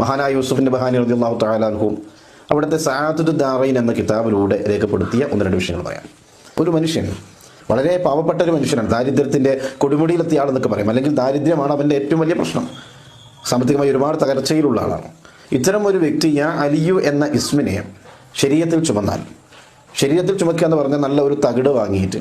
മഹാനായ യൂസുഫിന്റെ ബഹാനി അള്ളാഹു താലാൻഹും അവിടുത്തെ സാദുദ് ദാറൈൻ എന്ന കിതാബിലൂടെ രേഖപ്പെടുത്തിയ ഒന്ന് രണ്ട് വിഷയങ്ങൾ പറയാം. ഒരു മനുഷ്യൻ വളരെ പാവപ്പെട്ട ഒരു മനുഷ്യനാണ്. ദാരിദ്ര്യത്തിന്റെ കൊടുമുടിയിലെത്തിയ ആളെന്നൊക്കെ പറയും. അല്ലെങ്കിൽ ദാരിദ്ര്യമാണ് അവന്റെ ഏറ്റവും വലിയ പ്രശ്നം. സാമ്പത്തികമായി ഒരുപാട് തകർച്ചയിലുള്ള ആളാണ്. ഇത്തരം ഒരു വ്യക്തി യാ അലിയു എന്ന ഇസ്മിനെ ശരീരത്തിൽ ചുമന്നാൽ ശരീരത്തിൽ ചുമക്കുക എന്ന് പറഞ്ഞാൽ നല്ല ഒരു തകിട് വാങ്ങിയിട്ട്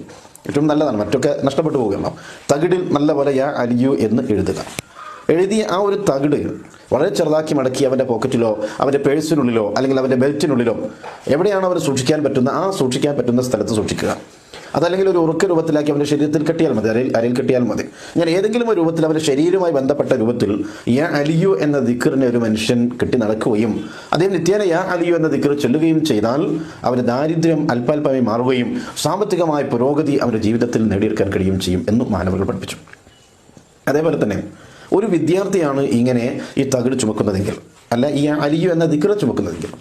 ഏറ്റവും നല്ലതാണ്. മറ്റൊക്കെ നഷ്ടപ്പെട്ടു പോകുകയല്ലോ തകിടിൽ നല്ല പോലെ യാ അലിയു എന്ന് എഴുതുക. എഴുതിയ ആ ഒരു തകിട് വളരെ ചെറുതാക്കി മടക്കി അവന്റെ പോക്കറ്റിലോ അവന്റെ പേഴ്സിനുള്ളിലോ അല്ലെങ്കിൽ അവന്റെ ബെൽറ്റിനുള്ളിലോ എവിടെയാണ് അവർ സൂക്ഷിക്കാൻ പറ്റുന്ന ആ സൂക്ഷിക്കാൻ പറ്റുന്ന സ്ഥലത്ത് സൂക്ഷിക്കുക. അതല്ലെങ്കിൽ ഒരു ഉറുക്ക രൂപത്തിലാക്കി അവന്റെ ശരീരത്തിൽ കെട്ടിയാൽ മതി അരയിൽ അരയിൽ കെട്ടിയാൽ മതി. ഞാൻ ഏതെങ്കിലും ഒരു രൂപത്തിൽ അവന്റെ ശരീരവുമായി ബന്ധപ്പെട്ട രൂപത്തിൽ യാ അലിയു എന്ന ദിക്കറിനെ ഒരു മനുഷ്യൻ കെട്ടി നടക്കുകയും അദ്ദേഹം നിത്യേന യാ അലിയു എന്ന ദിക്കർ ചൊല്ലുകയും ചെയ്താൽ അവന്റെ ദാരിദ്ര്യം അല്പാൽപമായി മാറുകയും സാമ്പത്തികമായ പുരോഗതി അവന്റെ ജീവിതത്തിൽ നേടിയെടുക്കാൻ കഴിയുകയും ചെയ്യും എന്നും മാനവകൾ പഠിപ്പിച്ചു. അതേപോലെ തന്നെ ഒരു വിദ്യാർത്ഥിയാണ് ഇങ്ങനെ ഈ തകിട് ചുമക്കുന്നതെങ്കിൽ അല്ല ഈ അലിയു എന്ന ദിക്കറ ചുമക്കുന്നതെങ്കിൽ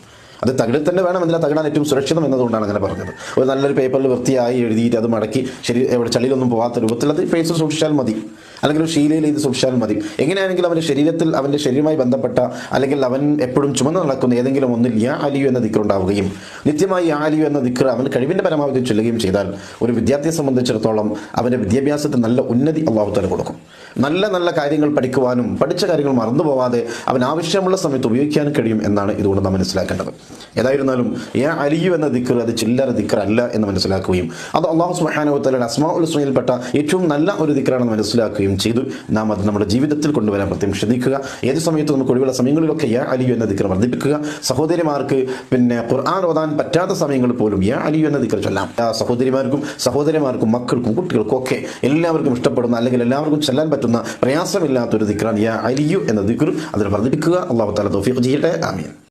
അത് തകിടിൽ തന്നെ വേണം എന്തിനാ തകിടാൻ ഏറ്റവും സുരക്ഷിതം എന്നതുകൊണ്ടാണ് അങ്ങനെ പറഞ്ഞത്. ഒരു നല്ലൊരു പേപ്പറിൽ വൃത്തിയായി എഴുതിയിട്ട് അത് മടക്കി ശരി എവിടെ ചളിയിലൊന്നും പോകാത്ത രൂപത്തിൽ അത് ഫേസ് സൂക്ഷിച്ചാൽ മതി. അല്ലെങ്കിൽ ഒരു ശീലയിൽ ഇത് സൂക്ഷിച്ചാൽ മതി. എങ്ങനെയാണെങ്കിലും അവന്റെ ശരീരത്തിൽ അവന്റെ ശരീരമായി ബന്ധപ്പെട്ട അല്ലെങ്കിൽ അവൻ എപ്പോഴും ചുമന്ന് നടക്കുന്ന ഏതെങ്കിലും ഒന്നിൽ യാ അലിയു എന്ന ദിക്കർ ഉണ്ടാവുകയും നിത്യമായി യാ അലിയു എന്ന ദിക്കർ അവൻ കഴിവിന്റെ പരമാവധി ചൊല്ലുകയും ചെയ്താൽ ഒരു വിദ്യാർത്ഥിയെ സംബന്ധിച്ചിടത്തോളം അവന്റെ വിദ്യാഭ്യാസത്തിൽ നല്ല ഉന്നതി അള്ളാഹുത്തല തല കൊടുക്കും. നല്ല നല്ല കാര്യങ്ങൾ പഠിക്കുവാനും പഠിച്ച കാര്യങ്ങൾ മറന്നു പോവാതെ അവൻ ആവശ്യമുള്ള സമയത്ത് ഉപയോഗിക്കാനും കഴിയും എന്നാണ് ഇതുകൊണ്ട് നാം മനസ്സിലാക്കേണ്ടത്. ഏതായിരുന്നാലും യാ അലിയു എന്ന ദിക്കർ അത് ചില്ലറ ദിക്കർ അല്ല എന്ന് മനസ്സിലാക്കുകയും അത് അള്ളാഹു സുഹാനുവത്തലയുടെ അസ്മാ ഉൽ സുനിൽപ്പെട്ട ഏറ്റവും നല്ല ഒരു ദിക്കറാണെന്ന് മനസ്സിലാക്കുകയും ചെയ്തു. നാം അത് നമ്മുടെ ജീവിതത്തിൽ കൊണ്ടുവരാൻ പ്രത്യേകം ശ്രദ്ധിക്കുക. ഏത് സമയത്തും നമുക്ക് ഒഴിവുള്ള സമയങ്ങളിലൊക്കെ യാ അലിയു എന്ന ദിക്കർ വർദ്ധിപ്പിക്കുക. സഹോദരിമാർക്ക് പിന്നെ ഖുർആൻ ഓതാൻ പറ്റാത്ത സമയങ്ങളിൽ പോലും യാ അലിയു എന്ന ദിക്കർ ചൊല്ലാം. സഹോദരിമാർക്കും സഹോദരിമാർക്കും മക്കൾക്കും കുട്ടികൾക്കും ഒക്കെ എല്ലാവർക്കും ഇഷ്ടപ്പെടുന്ന അല്ലെങ്കിൽ എല്ലാവർക്കും ചെല്ലാൻ പറ്റുന്ന പ്രയാസമില്ലാത്ത ഒരു ദിക്റാണ് യാ അലിയു എന്ന ദിക്കർ അതിൽ വർദ്ധിപ്പിക്കുക. അള്ളാഹു താല തൗഫീഖ് ചെയ്യട്ടെ. ആമീൻ.